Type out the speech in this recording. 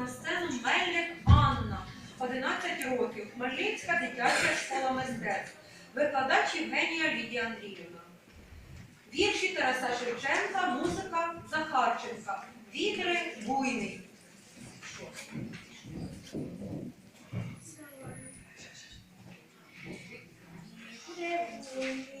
на сцену Мельник Анна, 11 років, Хмельницька дитяча школа мистецтв, викладач Євгенія Лідія Андріївна. Вірші Тараса Шевченка, музика Захарченка. Вітри буйний. Thank you.